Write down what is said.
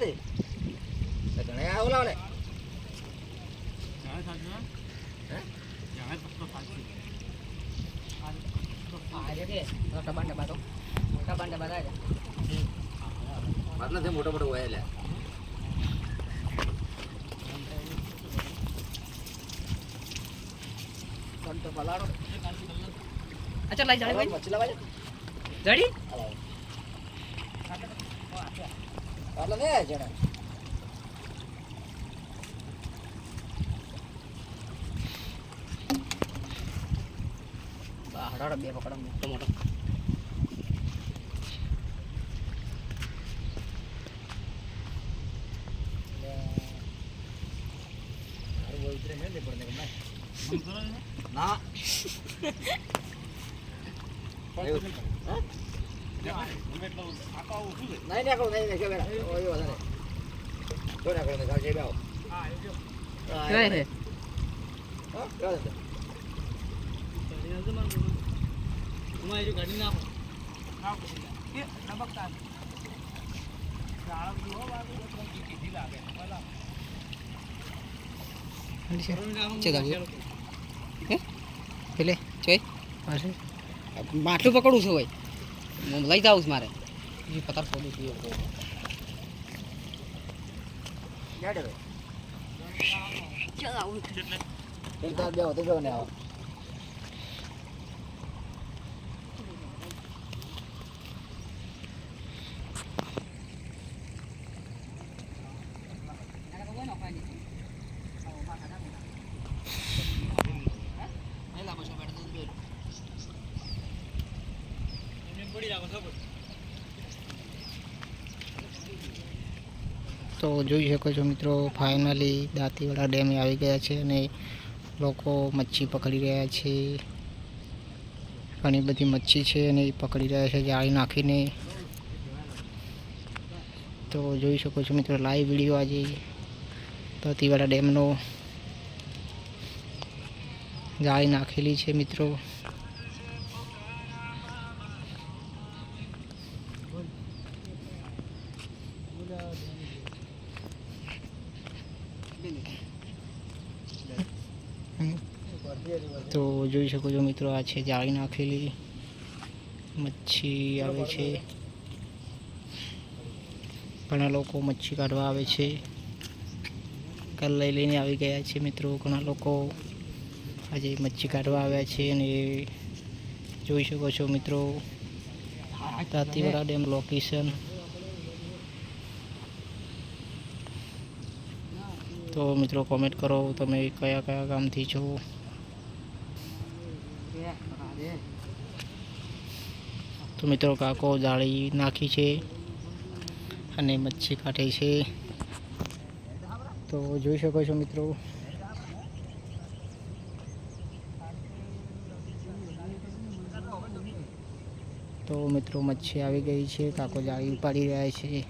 તે. ઘણા આવું લાવ મોટો મોટો હોય લે તો અચ્છા લઈ જાડે ભાઈ. જડી માટલા ને જણા હડાડો બે પકડો મોટો મોટો ના નહીં નાખો નહીં નાખો બેટા ઓય વધારે જો નાખો ને બેઓ કઈ છે. ગાડી હે જોઈ પાસે માટલું પકડું છું ભાઈ. હું લઈ જાઉં છું મારે. બીજું પતાર ખોલી બે ચાલ આવું. એક તાર બેઓ તો જો ને આવો. તો જોઈ શકો છો મિત્રો ફાઇનલી દાંતીવાડા ડેમે આવી ગયા છે અને લોકો મચ્છી પકડી રહ્યા છે. ઘણી બધી મચ્છી છે અને એ પકડી રહ્યા છે, જાળી નાખીને. તો જોઈ શકો છો મિત્રો લાઈવ વીડિયો આજે દાંતીવાડા ડેમનો જાળી નાખેલી છે મિત્રો. તો જોઈ શકો છો મિત્રો, આ છે જાળી નાખેલી. મચ્છી આવે છે. ઘણા લોકો મચ્છી કાઢવા આવે છે. કલ લઈ લઈને આવી ગયા છે મિત્રો, ઘણા લોકો આજે મચ્છી કાઢવા આવ્યા છે અને જોઈ શકો છો મિત્રો, તાતીવાડા ડેમ લોકેશન તો મિત્રો કોમેન્ટ કરો તમે કયા કયા ગામથી છો. તો મિત્રો કાકો જાળી નાખી છે અને મચ્છી કાઢે છે. તો જોઈ શકો છો મિત્રો. તો મિત્રો મચ્છી આવી ગઈ છે, કાકો જાળી ઉપાડી રહ્યા છે.